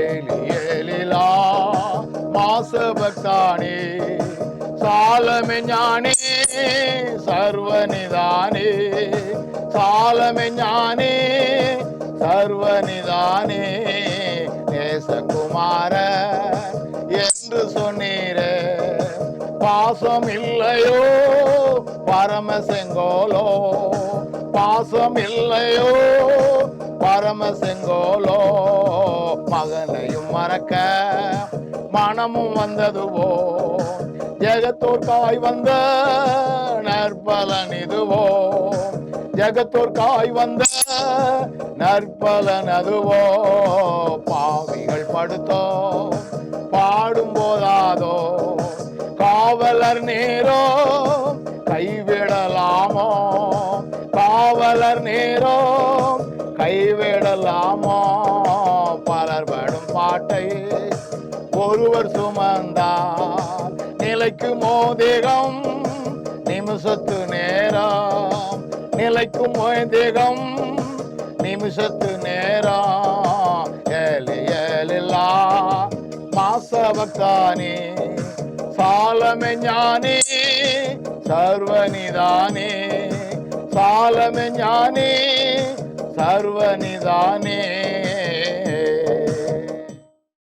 Eli ஏலிலா மாசபக்தானே சாலமெஞானே சர்வனிதானே சாலமெஞானே சர்வனிதானே நேசகுமார என்று சொன்னீரே. பாசம் இல்லையோ பரம செங்கோலோ பாசம் இல்லையோ பரம செங்கோலோ மகனையும் மறக்க மனமும் வந்ததுவோ? ஜெகத்தோர்காய் வந்த நற்பலன் இதுவோ ஜெகத்தோர்காய் வந்த நற்பலன் அதுவோ பாவிகள் படுத்தோ பாடும் போதாதோ காவலர் நேரோ கைவிடலாமோ? காவலர் நேரோ கைவிடலாமோ? பலர் படும் பாட்டை ஒருவர் சுமந்தார் நிலைக்கும் மோதிகம் நிமிஷத்து நேரம். நிலைக்கும் மோதிகம் நிமிஷத்து நேரம். ஏழு ஏழில்லா மாசபக்தானே சாலமெஞானே சர்வனிதானே சாலமெஞானே சர்வனிதானே